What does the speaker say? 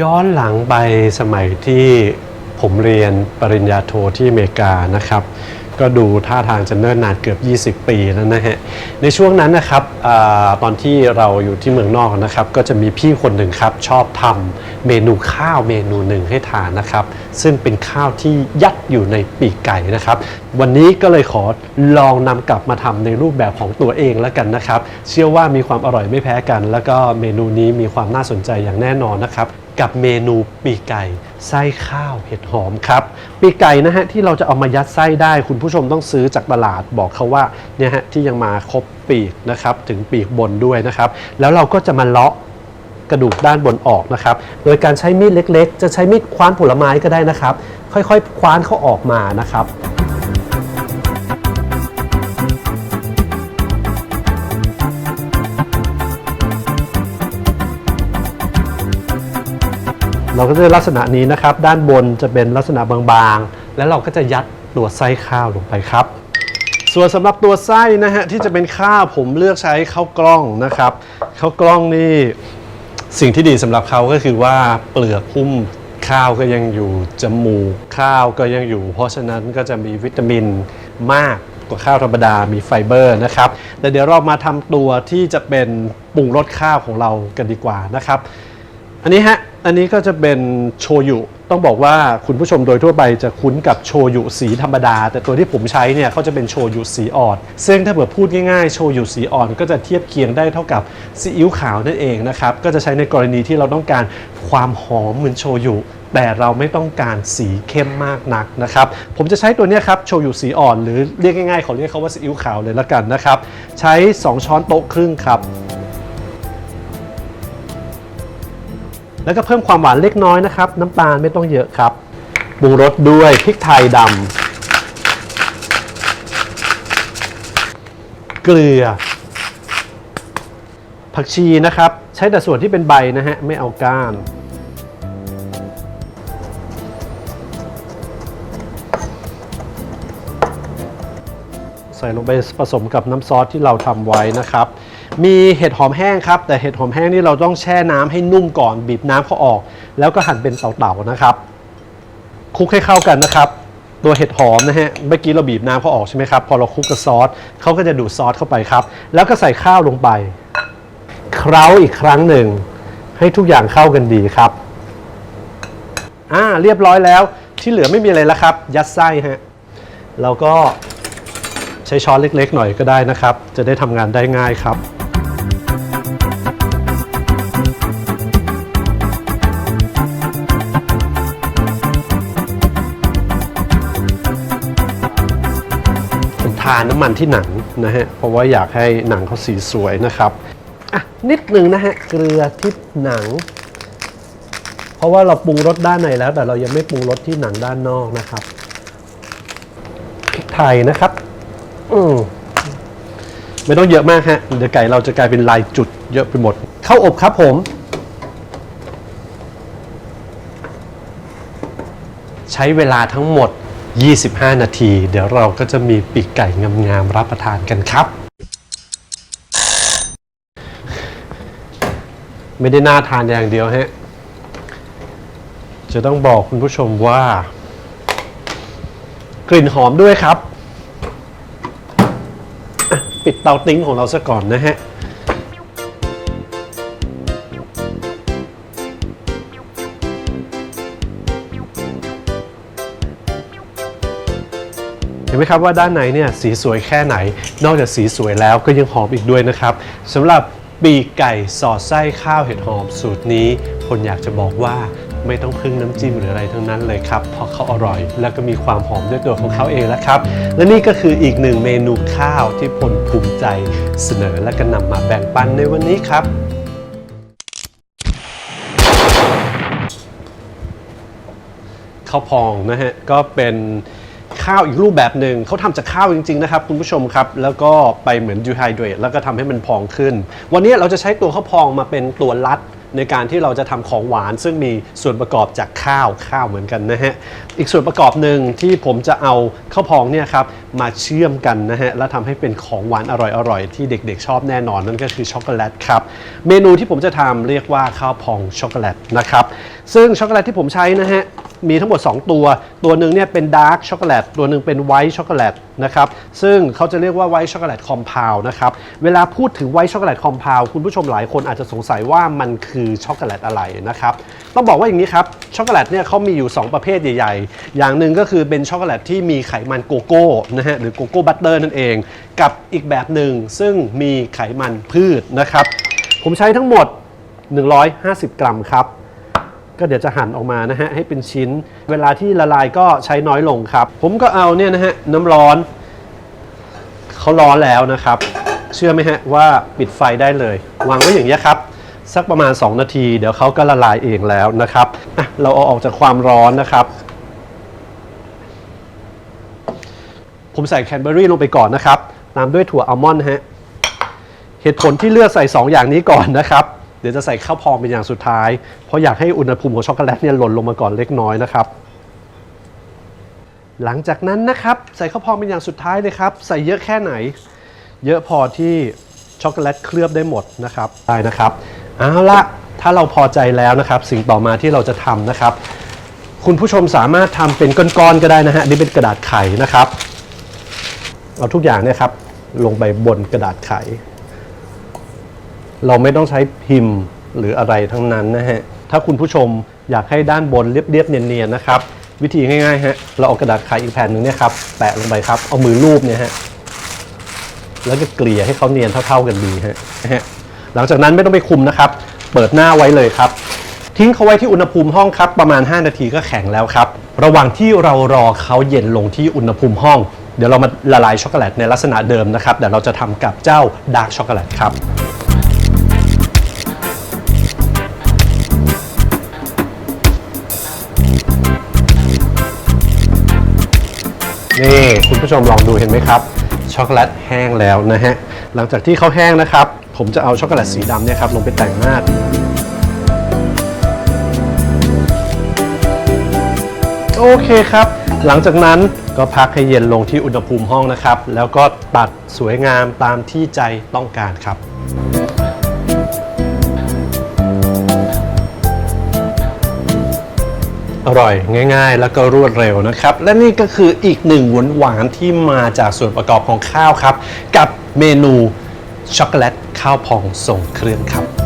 ย้อนหลังไปสมัยที่ผมเรียนปริญญาโทที่อเมริกานะครับ ก็ดูท่าทางจะเนิ่นนานเกือบ 20 ปีแล้วนะฮะ ในช่วงนั้นนะครับอตอนที่เราอยู่ที่เมืองนอกนะครับ ก็จะมีพี่คนหนึ่งครับ ชอบทำเมนูข้าวเมนูหนึ่งให้ทานนะครับ ซึ่งเป็นข้าวที่ยัดอยู่ในปีกไก่นะครับ วันนี้ก็เลยขอลองนำกลับมาทำในรูปแบบของตัวเองแล้วกันนะครับ เชื่อว่ามีความอร่อยไม่แพ้กัน แล้วก็เมนูนี้มีความน่าสนใจอย่างแน่นอนนะครับ กับเมนูปีกไก่ไส้ข้าวเห็ดหอมครับ ปีกไก่นะฮะที่เราจะเอามายัดไส้ได้ คุณผู้ชมต้องซื้อจากตลาดบอกเขาว่าเนี่ยฮะที่ยังมาครบปีกนะครับถึงปีกบนด้วยนะครับ แล้วเราก็จะมาเลาะกระดูกด้านบนออกนะครับ โดยการใช้มีดเล็ก ๆ จะใช้มีดคว้านผลไม้ก็ได้นะครับ ค่อยๆ คว้านเขาออกมานะครับ เราก็จะลักษณะนี้นะครับ ด้านบนจะเป็นลักษณะบางๆ แล้วเราก็จะยัดตัวไส้ข้าวลงไปครับ ส่วนสำหรับตัวไส้นะฮะที่จะเป็นข้าวผมเลือกใช้ข้าวกล้องนะครับข้าวกล้องนี่สิ่งที่ดีสำหรับเขาก็คือว่าเปลือกหุ้มข้าวก็ยังอยู่จมูกข้าวก็ยังอยู่ เพราะฉะนั้นก็จะมีวิตามินมากกว่าข้าวธรรมดามีไฟเบอร์นะครับแต่เดี๋ยวเรามาทำตัวที่จะเป็นปรุงรสข้าวของเรากันดีกว่านะครับ อันนี้ฮะ อันนี้ก็จะเป็นโชยุ ต้องบอกว่าคุณผู้ชมโดยทั่วไปจะคุ้นกับโชยุสีธรรมดา แต่ตัวที่ผมใช้เนี่ยเขาจะเป็นโชยุสีอ่อน ซึ่งถ้าเกิดพูดง่ายๆ โชยุสีอ่อนก็จะเทียบเคียงได้เท่ากับซีอิ๊วขาวนั่นเองนะครับ ก็จะใช้ในกรณีที่เราต้องการความหอมเหมือนโชยุ แต่เราไม่ต้องการสีเข้มมากนักนะครับ ผมจะใช้ตัวนี้ครับโชยุสีอ่อน หรือเรียกง่ายๆเขาเรียกเขาว่าซีอิ๊วขาวเลยละกันนะครับ ใช้ 2 ช้อนโต๊ะครึ่งครับ แล้วก็เพิ่มความหวานเล็กน้อยนะครับ น้ำตาลไม่ต้องเยอะครับปรุงรสด้วยพริกไทยดำเกลือ ผักชีนะครับ ใช้แต่ส่วนที่เป็นใบนะฮะ ไม่เอาก้านใส่ลงไปผสมกับน้ำซอสที่เราทำไว้นะครับ มีเห็ดหอมแห้งครับ แต่เห็ดหอมแห้งนี่เราต้องแช่น้ำให้นุ่มก่อนบีบน้ำเขาออก แล้วก็หั่นเป็นเต่าๆนะครับคลุกให้เข้ากันนะครับตัวเห็ดหอมนะฮะเมื่อกี้เราบีบน้ำเขาออกใช่ไหมครับพอเราคลุกกับซอสเขาก็จะดูดซอสเข้าไปครับ แล้วก็ใส่ข้าวลงไปเคล้าอีกครั้งหนึ่ง ให้ทุกอย่างเข้ากันดีครับอ่าเรียบร้อยแล้วที่เหลือไม่มีอะไรแล้วครับ ยัดไส้ฮะเราก็ใช้ช้อนเล็กๆ หน่อยก็ได้นะครับ จะได้ทำงานได้ง่ายครับ นน้ำมันที่หนังนะฮะเพราะว่าอยากให้หนังเขาสีสวยนะครับอะนิดหนึ่งนะฮะเกลือที่หนัง เพราะว่าเราปรุงรสด้านในแล้ว แต่เรายังไม่ปรุงรสที่หนังด้านนอกนะครับพริกไทยนะครับ อืมไม่ต้องเยอะมากฮะเดี๋ยวไก่เราจะกลายเป็นลายจุดเยอะไปหมดเข้าอบครับผม ใช้เวลาทั้งหมด 25 นาที เดี๋ยวเราก็จะมีปีกไก่งามๆรับประทานกันครับ ไม่ได้น่าทานอย่างเดียวฮะ จะต้องบอกคุณผู้ชมว่า กลิ่นหอมด้วยครับ ปิดเตาติ้งของเราซะก่อนนะฮะ ไหมครับว่าด้านในเนี่ยสีสวยแค่ไหน นอกจากสีสวยแล้วก็ยังหอมอีกด้วยนะครับสำหรับปีกไก่สอดไส้ข้าวเห็ดหอมสูตรนี้ คนอยากจะบอกว่าไม่ต้องพึ่งน้ำจิ้มหรืออะไรทั้งนั้นเลยครับ เพราะเขาอร่อย แล้วก็มีความหอมด้วยตัวของเขาเองแล้วครับ และนี่ก็คืออีกหนึ่งเมนูข้าวที่พลภูมิใจเสนอและก็นำมาแบ่งปันในวันนี้ครับข้าวพองนะฮะก็เป็น ข้าวอีกรูปแบบหนึ่งเขาทำจากข้าวจริงๆนะครับคุณผู้ชมครับ แล้วก็ไปเหมือน dehydrate แล้วก็ทำให้มันพองขึ้น วันนี้เราจะใช้ตัวข้าวพองมาเป็นตัวรัดในการที่เราจะทำของหวาน ซึ่งมีส่วนประกอบจากข้าวข้าวเหมือนกันนะฮะอีกส่วนประกอบหนึ่งที่ผมจะเอาข้าวพองเนี่ยครับมาเชื่อมกันนะฮะแล้วทำให้เป็นของหวานอร่อยๆ ที่เด็กๆ ชอบแน่นอนนั่นก็คือช็อกโกแลตครับเมนูที่ผมจะทำเรียกว่าข้าวพองช็อกโกแลตนะครับซึ่งช็อกโกแลตที่ผมใช้นะฮะ มีทั้งหมด 2 ตัว ตัวหนึ่งเนี่ยเป็นดาร์กช็อกโกแลตตัวหนึ่งเป็นไวท์ช็อกโกแลตนะครับซึ่งเขาจะเรียกว่าไวท์ช็อกโกแลตคอมเพลนะครับเวลาพูดถึงไวท์ช็อกโกแลตคอมเพลคุณผู้ชมหลายคนอาจจะสงสัยว่ามันคือช็อกโกแลตอะไรนะครับต้องบอกว่าอย่างนี้ครับช็อกโกแลตเนี่ยเขามีอยู่ 2 ประเภทใหญ่ๆ อย่างหนึ่งก็คือเป็นช็อกโกแลตที่มีไขมันโกโก้นะฮะหรือโกโก้บัตเตอร์นั่นเอง กับอีกแบบหนึ่งซึ่งมีไขมันพืชนะครับผมใช้ทั้งหมด 150 กรัมครับ ก็เดี๋ยวจะหั่นออกมานะฮะให้เป็นชิ้น เวลาที่ละลายก็ใช้น้อยลงครับ ผมก็เอาเนี่ยนะฮะน้ำร้อนเขาร้อนแล้วนะครับ เชื่อไหมฮะว่าปิดไฟได้เลยวางไว้อย่างนี้ครับ สักประมาณ 2 นาที เดี๋ยวเขาก็ละลายเองแล้วนะครับเราเอาออกจากความร้อนนะครับ ผมใส่แคนเบอร์รี่ลงไปก่อนนะครับตามด้วยถั่วอัลมอนด์ฮะเหตุผลที่เลือกใส่ 2 อย่างนี้ก่อนนะครับ เดี๋ยวจะใส่ข้าวพองเป็นอย่างสุดท้าย เพราะอยากให้อุณหภูมิของช็อกโกแลตเนี่ยหล่นลงมาก่อนเล็กน้อยนะครับ หลังจากนั้นนะครับใส่ข้าวพองเป็นอย่างสุดท้ายเลยครับ ใส่เยอะแค่ไหน เยอะพอที่ช็อกโกแลตเคลือบได้หมดนะครับได้นะครับเอาละถ้าเราพอใจแล้วนะครับ สิ่งต่อมาที่เราจะทำนะครับ คุณผู้ชมสามารถทำเป็นก้อนๆก็ได้นะฮะนี่เป็นกระดาษไขนะครับ เอาทุกอย่างเนี่ยครับลงไปบนกระดาษไข เราไม่ต้องใช้พิมพ์หรืออะไรทั้งนั้นนะฮะ ถ้าคุณผู้ชมอยากให้ด้านบนเรียบๆเนียนๆนะครับ วิธีง่ายๆฮะ เราเอากระดาษไขอีกแผ่นหนึ่งเนี่ยครับแปะลงไปครับ เอามือลูบเนี่ยฮะ แล้วก็เกลี่ยให้เขาเนียนเท่าๆกันดีฮะ หลังจากนั้นไม่ต้องไปคุมนะครับ เปิดหน้าไว้เลยครับ ทิ้งเขาไว้ที่อุณหภูมิห้องครับประมาณ 5 นาทีก็แข็งแล้วครับ ระหว่างที่เรารอเขาเย็นลงที่อุณหภูมิห้อง เดี๋ยวเรามาละลายช็อกโกแลตในลักษณะเดิมนะครับเดี๋ยวเราจะทำกับเจ้าดาร์กช็อกโกแลตครับ นี่คุณผู้ชมลองดูเห็นไหมครับ ช็อกโกแลตแห้งแล้วนะฮะ หลังจากที่เขาแห้งนะครับ ผมจะเอาช็อกโกแลตสีดำเนี่ยครับลงไปแต่งหน้าโอเคครับ หลังจากนั้นก็พักให้เย็นลงที่อุณหภูมิห้องนะครับ แล้วก็ตัดสวยงามตามที่ใจต้องการครับ อร่อยง่าย ๆ แล้วก็รวดเร็วนะครับ และนี่ก็คืออีกหนึ่งหวานหวานที่มาจากส่วนประกอบของข้าวครับ กับเมนูช็อกโกแลตข้าวพองส่งเครื่องครับ